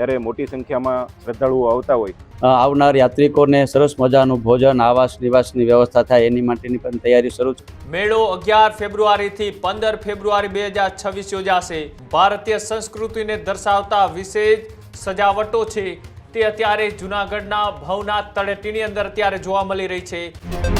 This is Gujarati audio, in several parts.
ત્યારે મોટી સંખ્યામાં શ્રદ્ધાળુઓ આવતા હોય. આવનાર યાત્રિકોને સરસ મજાનું ભોજન આવાસ નિવાસની વ્યવસ્થા થાય એની માટેની પણ તૈયારી શરૂ છે. મેળો અગિયાર ફેબ્રુઆરીથી પંદર ફેબ્રુઆરી બે હજાર છવ્વીસ યોજાશે. ભારતીય સંસ્કૃતિને દર્શાવતા વિશેષ સજાવટો છે. તે અત્યારે જૂનાગઢના ભવનાથ તળેટીની અંદર અત્યારે જોવા મળી રહી છે.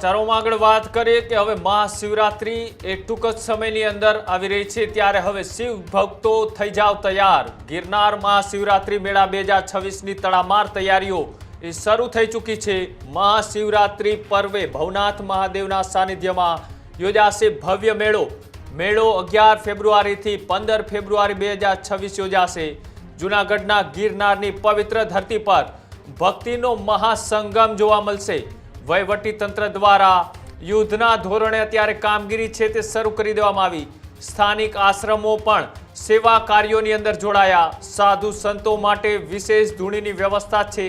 સમાચારોમાં આગળ વાત કરીએ કે હવે મહાશિવરાત્રી એ ટૂંક જ સમયની અંદર આવી રહી છે, ત્યારે હવે શિવ ભક્તો થઈ જાવ તૈયાર. ગિરનાર મહાશિવરાત્રિ મેળા બે હજાર છવ્વીસની તડામાર તૈયારીઓ એ શરૂ થઈ ચૂકી છે. મહાશિવરાત્રિ પર્વે ભવનાથ મહાદેવના સાનિધ્યમાં યોજાશે ભવ્ય મેળો. મેળો અગિયાર ફેબ્રુઆરીથી પંદર ફેબ્રુઆરી બે હજાર છવ્વીસ યોજાશે. જૂનાગઢના ગિરનારની પવિત્ર ધરતી પર ભક્તિનો મહાસંગમ જોવા મળશે. તંત્ર દ્વારા યુદ્ધના ધોરણે અત્યારે કામગીરી છે તે શરૂ કરી દેવામાં આવી. સ્થાનિક આશ્રમો પણ સેવા કાર્યોની અંદર જોડાયા. સાધુ સંતો માટે વિશેષ ધૂણીની વ્યવસ્થા છે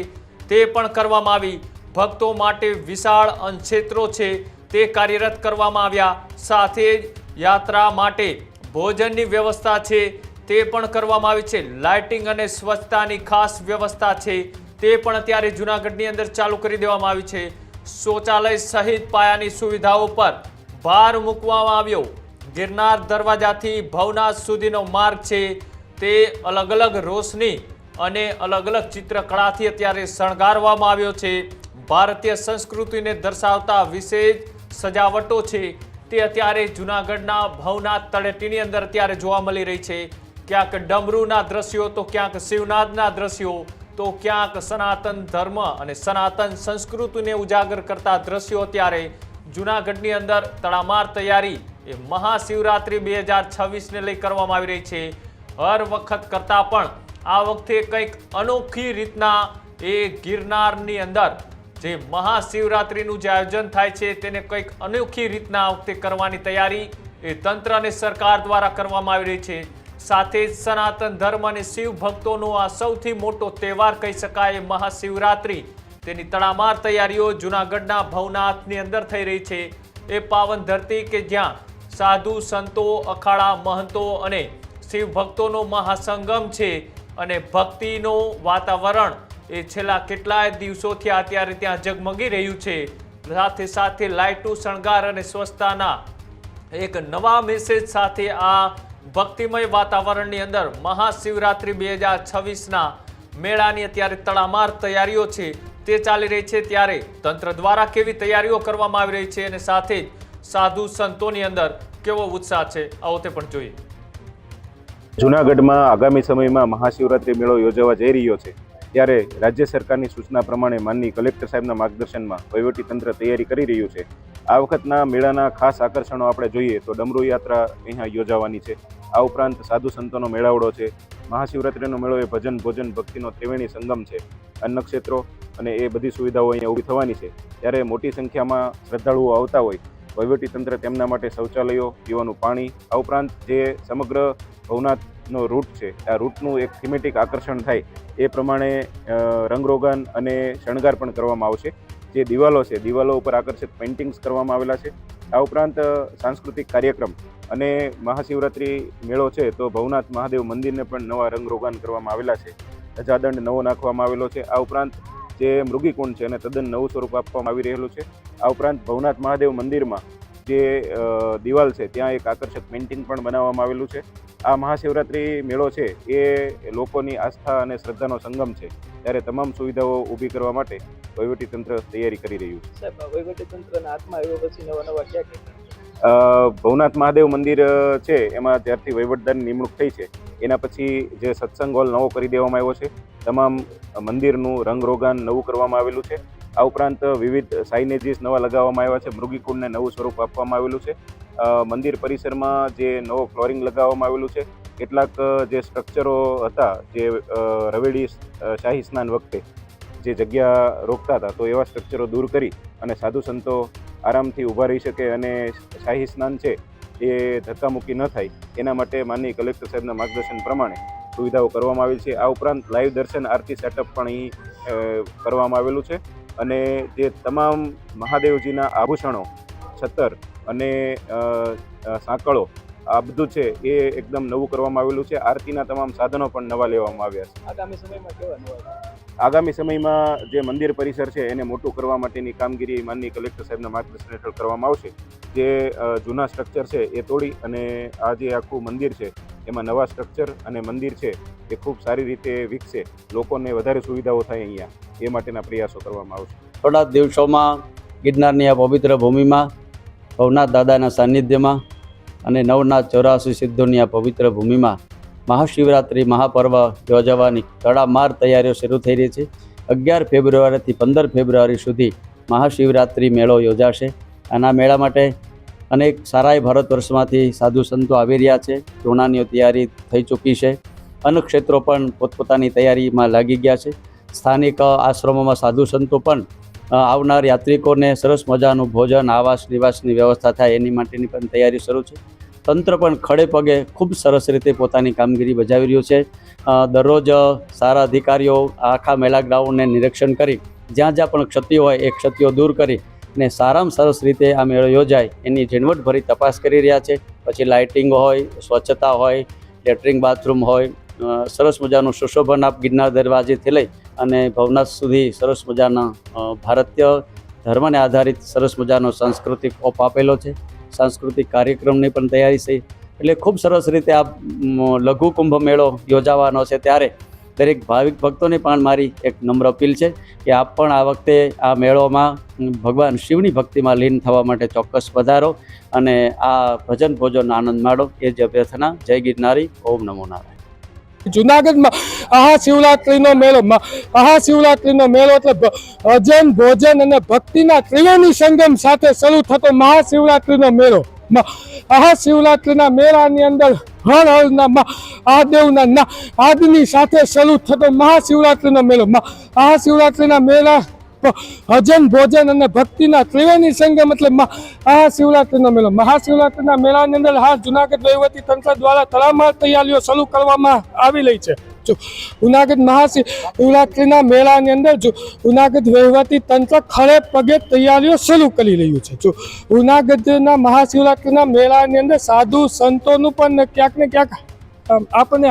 તે પણ કરવામાં આવી. ભક્તો માટે વિશાળ અનક્ષેત્રો છે તે કાર્યરત કરવામાં આવ્યા. સાથે જ યાત્રા માટે ભોજનની વ્યવસ્થા છે તે પણ કરવામાં આવી છે. લાઇટિંગ અને સ્વચ્છતાની ખાસ વ્યવસ્થા છે તે પણ અત્યારે જૂનાગઢની અંદર ચાલુ કરી દેવામાં આવી છે. શૌચાલય સહિત પાયાની સુવિધાઓ પર ભાર મૂકવામાં આવ્યો. ગિરનાર દરવાજાથી ભવનાથ સુધીનો માર્ગ છે તે અલગ અલગ રોશની અને અલગ અલગ ચિત્રકળાથી અત્યારે શણગારવામાં આવ્યો છે. ભારતીય સંસ્કૃતિને દર્શાવતા વિશેષ સજાવટો છે તે અત્યારે જૂનાગઢના ભવનાથ તળેટીની અંદર અત્યારે જોવા મળી રહી છે. ક્યાંક ડમરૂના દ્રશ્યો, તો ક્યાંક શિવનાથના દ્રશ્યો તો ક્યાંક સનાતન ધર્મ અને સનાતન સંસ્કૃતિને ઉજાગર કરતા દ્રશ્યો અત્યારે જૂનાગઢની અંદર તડામાર તૈયારી એ મહાશિવરાત્રિ બે હજાર છવ્વીસને લઈ કરવામાં આવી રહી છે. હર વખત કરતાં પણ આ વખતે કંઈક અનોખી રીતના એ ગિરનારની અંદર જે મહાશિવરાત્રિનું જે આયોજન થાય છે તેને કંઈક અનોખી રીતના આ વખતે કરવાની તૈયારી એ તંત્ર અને સરકાર દ્વારા કરવામાં આવી રહી છે. સાથે જ સનાતન ધર્મ અને શિવ ભક્તોનો આ સૌથી મોટો તહેવાર કહી શકાય મહાશિવરાત્રિ. તેની તડામાર તૈયારીઓ જૂનાગઢના ભવનાથની અંદર થઈ રહી છે. એ પાવન ધરતી કે જ્યાં સાધુ, સંતો, અખાડા, મહંતો અને શિવ ભક્તોનો મહાસંગમ છે અને ભક્તિનું વાતાવરણ એ છેલ્લા કેટલાય દિવસોથી અત્યારે ત્યાં જગમગી રહ્યું છે. સાથે સાથે લાઇટો શણગાર અને સ્વચ્છતાના એક નવા મેસેજ સાથે આ ભક્તિમય વાતાવરણની અંદર મહાશિવરાત્રિ બે હજાર છવ્વીસના મેળાની અત્યારે તડામાર તૈયારીઓ છે. તે ચાલી રહી છે ત્યારે તંત્ર દ્વારા કેવી તૈયારીઓ કરવામાં આવી રહી છે અને સાથે જ સાધુ સંતોની અંદર કેવો ઉત્સાહ છે, આવો તે પણ જોઈએ. જૂનાગઢમાં આગામી સમયમાં મહાશિવરાત્રિ મેળો યોજાવા જઈ રહ્યો છે. ત્યારે રાજ્ય સરકારની સૂચના પ્રમાણે માનની કલેક્ટર સાહેબના માર્ગદર્શનમાં તંત્ર તૈયારી કરી રહ્યું છે. આ વખતના મેળાના ખાસ આકર્ષણો આપણે જોઈએ તો ડમરૂ યાત્રા અહીંયા યોજાવાની છે. આ ઉપરાંત સાધુ સંતોનો મેળાવડો છે. મહાશિવરાત્રિનો મેળો એ ભજન, ભોજન, ભક્તિનો ત્રિવેણી સંગમ છે. અન્નક્ષેત્રો અને એ બધી સુવિધાઓ અહીંયા ઊભી થવાની છે. ત્યારે મોટી સંખ્યામાં શ્રદ્ધાળુઓ આવતા હોય તંત્ર તેમના માટે શૌચાલયો, પીવાનું પાણી, આ ઉપરાંત જે સમગ્ર ભવનાથનો રૂટ છે. આ રૂટનું એક થીમેટિક આકર્ષણ થાય એ પ્રમાણે રંગરોગાન અને શણગાર પણ કરવામાં આવશે. જે દિવાલો છે, દિવાલો ઉપર આકર્ષક પેઇન્ટિંગ્સ કરવામાં આવેલા છે. આ ઉપરાંત સાંસ્કૃતિક કાર્યક્રમ અને મહાશિવરાત્રિ મેળો છે, તો ભવનાથ મહાદેવ મંદિરને પણ નવા રંગરોગાન કરવામાં આવેલા છે. ધજાદંડ નવો નાખવામાં આવેલો છે. આ ઉપરાંત જે મૃગીકુંડ છે એને તદ્દન નવું સ્વરૂપ આપવામાં આવી રહેલું છે. આ ઉપરાંત ભવનાથ મહાદેવ મંદિરમાં જે દિવાલ છે, ત્યાં એક આકર્ષક પેઇન્ટિંગ પણ બનાવવામાં આવેલું છે. આ મહાશિવરાત્રિ મેળો છે એ લોકોની આસ્થા અને શ્રદ્ધાનો સંગમ છે. ત્યારે તમામ સુવિધાઓ ઊભી કરવા માટે વહીવટી તંત્ર તૈયારી કરી રહ્યું છે. સાહેબ વહીવટી હાથમાં આવ્યો પછી નવા નવા ક્યાં ક્યાં ભવનાથ મહાદેવ મંદિર છે એમાં ત્યારથી વહીવટદારની નિમણૂક થઈ છે એના પછી જે સત્સંગ હોલ નવો કરી દેવામાં આવ્યો છે તમામ મંદિરનું રંગરોગાન નવું કરવામાં આવેલું છે. આ ઉપરાંત વિવિધ સાઇનેજીસ નવા લગાવવામાં આવ્યા છે મૃગીકુંડને નવું સ્વરૂપ આપવામાં આવેલું છે. મંદિર પરિસરમાં જે નવો ફ્લોરિંગ લગાવવામાં આવેલું છે, કેટલાક જે સ્ટ્રક્ચરો હતા, જે રવેડી શાહી સ્નાન વખતે જે જગ્યા રોકતા હતા, તો એવા સ્ટ્રક્ચરો દૂર કરી અને સાધુ સંતો આરામથી ઊભા રહી શકે અને શાહી સ્નાન છે, એ ધક્કામુક્કી ન થાય, એના માટે માનની કલેક્ટર સાહેબના માર્ગદર્શન પ્રમાણે સુવિધાઓ કરવામાં આવી છે. આ ઉપરાંત લાઈવ દર્શન, આરતી, સેટઅપ પણ અહીં કરવામાં આવેલું છે અને જે તમામ મહાદેવજીના આભૂષણો છતર અને સાંકળો આ બધું છે એ એકદમ નવું કરવામાં આવેલું છે. આરતીના તમામ સાધનો પણ નવા લેવામાં આવ્યા છે. આગામી સમયમાં કેવા આગામી સમયમાં જે મંદિર પરિસર છે એને મોટું કરવા માટેની કામગીરી માનની કલેક્ટર સાહેબના માર્ગદર્શન હેઠળ કરવામાં આવશે. જે જૂના સ્ટ્રક્ચર છે એ તોડી અને આ જે આખું મંદિર છે એમાં નવા સ્ટ્રક્ચર અને મંદિર છે એ ખૂબ સારી રીતે વિકસે. લોકોને વધારે સુવિધાઓ થાય અહીંયા. એ માટેના પ્રયાસો કરવામાં આવશે. થોડા દિવસોમાં ગિરનારની આ પવિત્ર ભૂમિમાં ભવનાથ દાદાના સાનિધ્યમાં અને નવનાથ ચોરાસી સિદ્ધોની આ પવિત્ર ભૂમિમાં મહાશિવરાત્રિ મહાપર્વ યોજવાની તડામાર તૈયારીઓ શરૂ થઈ રહી છે. અગિયાર ફેબ્રુઆરીથી પંદર ફેબ્રુઆરી સુધી મહાશિવરાત્રિ મેળો યોજાશે. આના મેળા માટે અનેક સારાય ભારત વર્ષમાંથી સાધુ સંતો આવી રહ્યા છે. ટોણાની તૈયારી થઈ ચૂકી છે. અન્ય ક્ષેત્રો પણ પોતપોતાની તૈયારીમાં લાગી ગયા છે. સ્થાનિક આશ્રમોમાં સાધુ સંતો પણ આવનાર યાત્રિકોને સરસ મજાનું ભોજન, આવાસ, નિવાસની વ્યવસ્થા થાય એની માટેની પણ તૈયારી શરૂ છે. તંત્ર પણ ખડે પગે ખૂબ સરસ રીતે પોતાની કામગીરી બજાવી રહ્યું છે. દરરોજ સારા અધિકારીઓ આખા મેળા ગ્રાઉન્ડને નિરીક્ષણ કરી, જ્યાં જ્યાં પણ ક્ષતિઓ હોય એ ક્ષતિઓ દૂર કરી અને સારામાં સરસ રીતે આ મેળો યોજાય એની ઝીણવટભરી તપાસ કરી રહ્યા છે. પછી લાઇટિંગ હોય, સ્વચ્છતા હોય લેટ્રિંગ બાથરૂમ હોય સરસ મજાનું સુશોભન આપ ગિરનાર દરવાજેથી લઈ અને ભવનાથ સુધી સરસ મજાના ભારતીય ધર્મને આધારિત સરસ મજાનો સાંસ્કૃતિક ઓપ આપેલો છે. સાંસ્કૃતિક કાર્યક્રમની પણ તૈયારી છે. એટલે ખૂબ સરસ રીતે આ લઘુ કુંભ મેળો યોજાવાનો છે ત્યારે દરેક ભાવિક ભક્તોને પણ મારી એક નમ્ર અપીલ છે કે આપ પણ આ વખતે આ મેળોમાં ભગવાન શિવની ભક્તિમાં લીન થવા માટે ચોક્કસ પધારો અને આ ભજન ભોજનનો આનંદ માણો. એ જ અભ્યર્થના. જય ગિરનારી. ઓમ નમો નારાયણ. જુનાગઢમાં મહાશિવરાત્રિનો મેળો મહાશિવરાત્રિનો મેળો એટલે ભજન, ભોજન અને ભક્તિના ત્રિવેણી સંગમ સાથે શરૂ થતો મહાશિવરાત્રિનો મેળો. મહાશિવરાત્રિના મેળાની અંદર હર હરના મહાદેવના ના આદની સાથે શરૂ થતો મહાશિવરાત્રિનો મેળો. મહાશિવરાત્રિના મેળા ભજન, ભોજન અને ભક્તિના ત્રિવેણી સંગમ એટલે મહા- મહાશિવરાત્રિનો મેળો. મહાશિવરાત્રિના મેળાની અંદર હાલ જુનાગઢ વહીવટી તંત્ર દ્વારા તડામાર તૈયારીઓ શરૂ કરવામાં આવી રહી છે. જુનાગઢ મહાશિવરાત્રિના મેળાની અંદર જુનાગઢ વહીવટી તંત્ર ખડે પગે તૈયારીઓ શરૂ કરી રહ્યું છે. જો, જુનાગઢના મહાશિવરાત્રિના મેળાની અંદર સાધુ સંતોનું પણ ક્યાંક ને ક્યાંક આપણને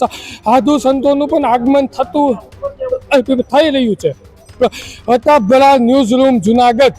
સાધુ સંતોનું પણ આગમન થતું થઈ રહ્યું છે. પ્રતાપ બરા ન્યૂઝ રૂમ જુનાગઢ